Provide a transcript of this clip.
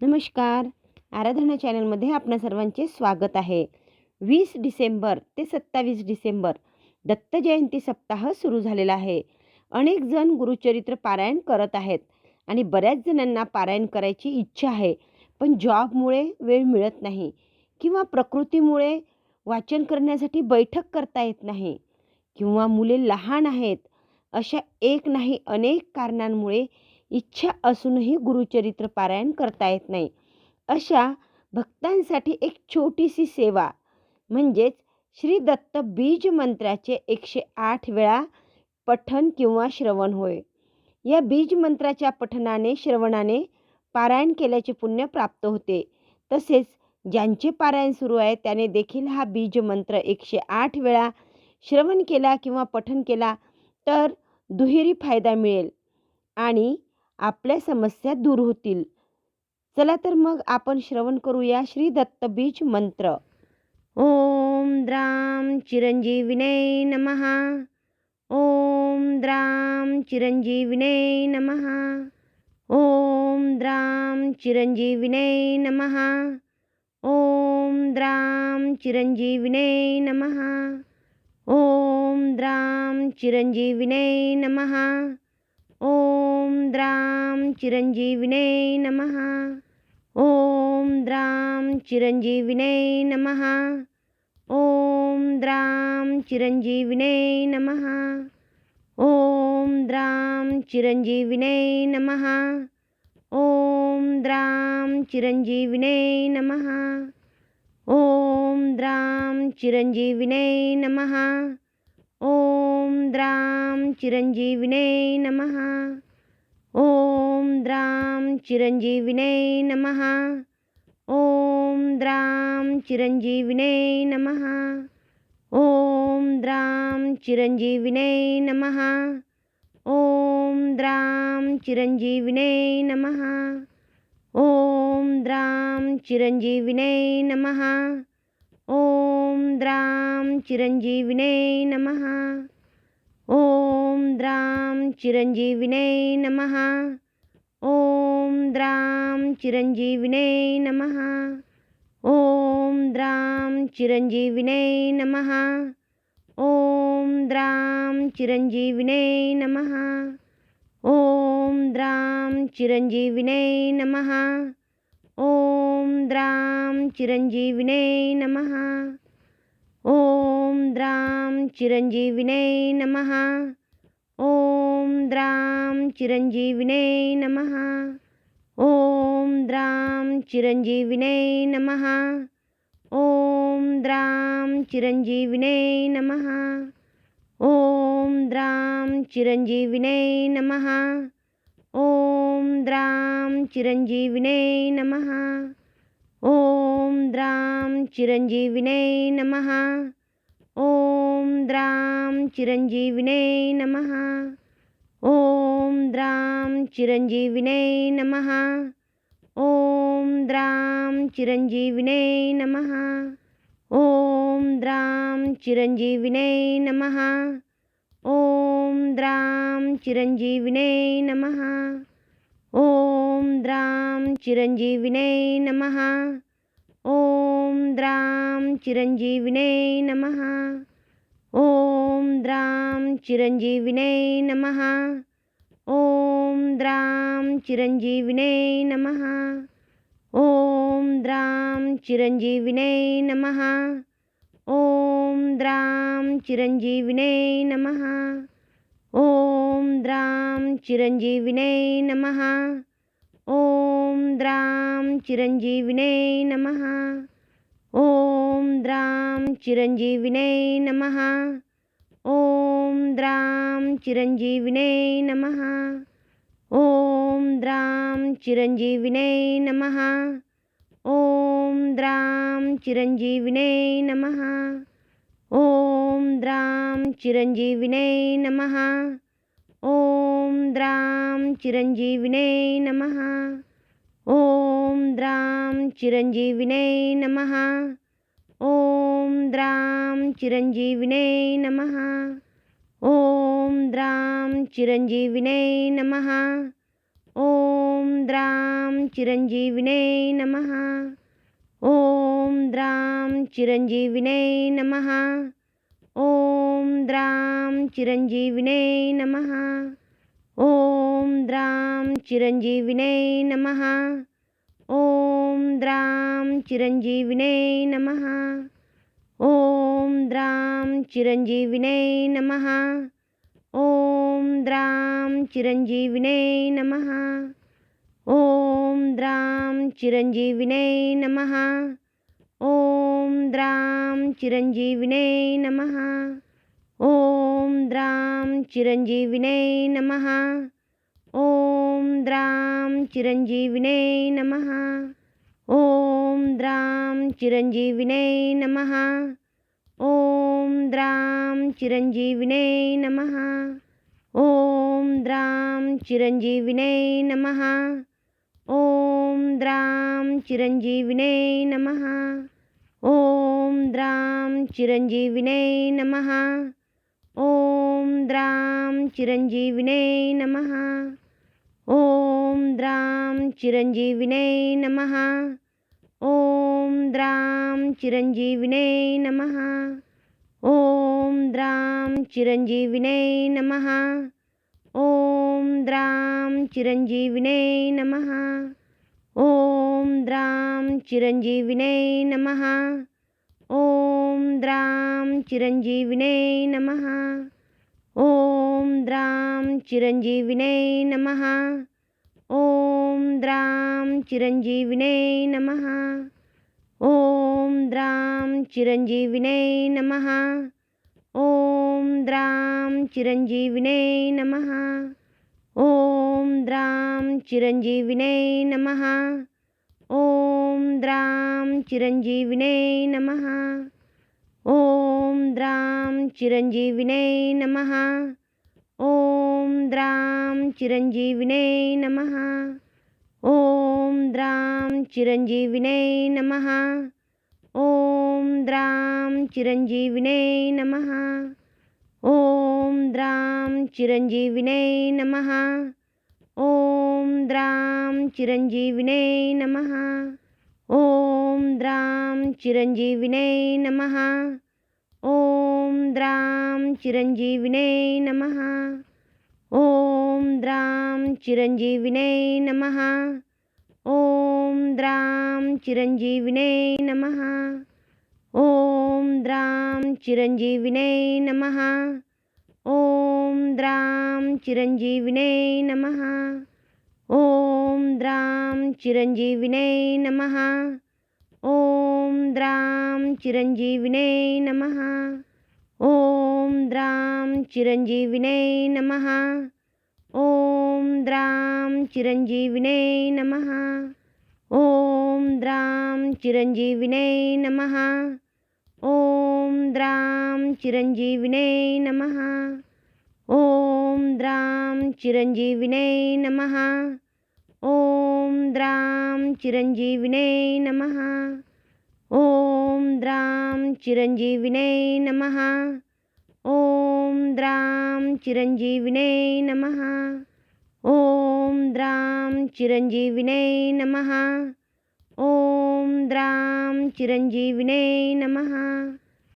नमस्कार. आराधना चॅनलमध्ये आपणा सर्वांचे स्वागत आहे. वीस डिसेंबर ते सत्तावीस डिसेंबर दत्त जयंती सप्ताह सुरू झालेला आहे. अनेक जण गुरुचरित्र पारायण करत आहेत आणि बऱ्याच जणांना पारायण करायची इच्छा आहे पण जॉबमुळे वेळ मिळत नाही किंवा प्रकृतीमुळे वाचन करण्यासाठी बैठक करता येत नाही किंवा मुले लहान आहेत अशा एक नाही अनेक कारणांमुळे इच्छा असूनही गुरुचरित्र पारायण करता येत नाही. अशा भक्तांसाठी एक छोटीशी सेवा म्हणजेच श्री दत्त बीज मंत्राचे एकशे आठ वेळा पठन किंवा श्रवण होय. या बीज मंत्राच्या पठनाने श्रवणाने पारायण केल्याचे पुण्य प्राप्त होते. तसेच ज्यांचे पारायण सुरू आहे त्याने देखील हा बीज मंत्र एकशे आठ वेळा श्रवण केला किंवा पठन केला तर दुहेरी फायदा मिळेल. आणि आपल्या समस्या दूर होतील. चला तर मग आपण श्रवण करूया श्री दत्तबीज मंत्र. ओम द्राम चिरंजीविने नमहा ओम द्राम चिरंजीविने नमः. ओम द्राम चिरंजीविने नमः. ओम द्राम चिरंजीविने नमः. ओम द्राम चिरंजीविने नमः. ओम ॐ द्रां चिरञ्जीविने नमः। ॐ द्रां चिरञ्जीविने नमः। ॐ द्रां चिरञ्जीविने नमः। ॐ द्रां चिरञ्जीविने नमः। ॐ द्रां चिरञ्जीविने नमः। ॐ द्रां चिरञ्जीविने नमः। ॐ द्रां चिरञ्जीविने नमः। ॐ द्रां चिरञ्जीविने नमः। ॐ द्रां चिरञ्जीविने नमः। ॐ द्रां चिरञ्जीविने नमः। ॐ द्रां चिरञ्जीविने नमः। ॐ द्रां चिरञ्जीविने नमः। ॐ द्रां चिरञ्जीविने नमः। ॐ द्रां चिरञ्जीविने नमः। ॐ द्रां चिरञ्जीविने नमः। ॐ द्रां चिरञ्जीविने नमः। ॐ द्रां चिरञ्जीविने नमः। ॐ द्रां चिरञ्जीविने नमः। ॐ द्रां चिरञ्जीविने नमः। ॐ द्रां चिरञ्जीविनै नमः। ॐ द्रां चिरञ्जीविनै नमः। ॐ द्रां चिरञ्जीविनै नमः। ॐ द्रां चिरञ्जीविनै नमः। ॐ द्रां चिरञ्जीविनै नमः। ॐ द्रां चिरञ्जीविनै नमः। ॐ द्रां चिरञ्जीविने नमः। ॐ द्रां चिरञ्जीविने नमः। ॐ द्रां चिरञ्जीविने नमः। ॐ द्रां चिरञ्जीविने नमः। ॐ द्रां चिरञ्जीविने नमः। ॐ द्रां चिरञ्जीविने नमः। ॐ द्रां चिरञ्जीविने नमः। ॐ द्रां चिरञ्जीविने नमः। ॐ द्रां चिरञ्जीविने नमः। ॐ द्रां चिरञ्जीविने नमः। ॐ द्रां चिरञ्जीविने नमः। ॐ द्रां चिरञ्जीविने नमः। ॐ द्रां चिरञ्जीविने नमः। ॐ द्रां चिरञ्जीविने नमः। ॐ द्रां चिरञ्जीविने नमः। ॐ द्रां चिरञ्जीविने नमः। ॐ द्रां चिरञ्जीविने नमः। ॐ द्रां चिरञ्जीविने नमः। ॐ द्रां चिरञ्जीविने नमः। ॐ द्रां चिरञ्जीविनै नमः। ॐ द्रां चिरञ्जीविनै नमः। ॐ द्रां चिरञ्जीविनै नमः। ॐ द्रां चिरञ्जीविनै नमः। ॐ द्रां चिरञ्जीविनै नमः। ॐ द्रां चिरञ्जीविनै नमः। ॐ द्रां चिरञ्जीविनै नमः। ॐ द्रां चिरञ्जीविने नमः। ॐ द्रां चिरञ्जीविने नमः। ॐ द्रां चिरञ्जीविने नमः। ॐ द्रां चिरञ्जीविने नमः। ॐ द्रां चिरञ्जीविने नमः। ॐ द्रां चिरञ्जीविने नमः। ॐ द्रां चिरञ्जीविने नमः। ॐ द्रां चिरञ्जीविने नमः। ॐ द्रां चिरञ्जीविने नमः। ॐ द्रां चिरञ्जीविने नमः। ॐ द्रां चिरञ्जीविने नमः। ॐ द्रां चिरञ्जीविने नमः। ॐ द्रां चिरञ्जीविने नमः। ॐ द्रां चिरञ्जीविने नमः। ॐ द्रां चिरञ्जीविने नमः। ॐ द्रां चिरञ्जीविने नमः। ॐ द्रां चिरञ्जीविने नमः। ॐ द्रां चिरञ्जीविने नमः। ॐ द्रां चिरञ्जीविने नमः। ॐ द्रां चिरञ्जीविने नमः। ॐ द्रां चिरञ्जीविने नमः। ॐ द्रां चिरञ्जीविने नमः। ॐ द्रां चिरञ्जीविने नमः। ॐ द्रां चिरञ्जीविने नमः। ॐ द्रां चिरञ्जीविने नमः। ॐ द्रां चिरञ्जीविने नमः। ॐ द्रां चिरञ्जीविने नमः। ॐ द्रां चिरञ्जीविने नमः। ॐ द्रां चिरञ्जीविने नमः। ॐ द्रां चिरञ्जीविने नमः। ॐ द्रां चिरञ्जीविने नमः। ॐ द्रां चिरञ्जीविने नमः। ॐ द्रां चिरञ्जीविने नमः। द्रां चिरञ्जीविने नमः। ॐ द्रां चिरञ्जीविने नमः। ॐ द्रां चिरञ्जीविने नमः। ॐ द्रां चिरञ्जीविने नमः। ॐ द्रां चिरञ्जीविने नमः। ॐ द्रां चिरञ्जीविने नमः। ॐ द्रां चिरञ्जीविने नमः। ॐ द्रां चिरञ्जीविने नमः। ॐ द्रां चिरञ्जीविने नमः। ॐ द्रां चिरञ्जीविने नमः। ॐ द्रां चिरञ्जीविने नमः। ॐ द्रां चिरञ्जीविने नमः। ॐ द्रां चिरञ्जीविने नमः। ॐ द्रां चिरञ्जीविने नमः। ॐ द्रां चिरञ्जीविने नमः। ॐ द्रां चिरञ्जीविने नमः। ॐ द्रां चिरञ्जीविने नमः।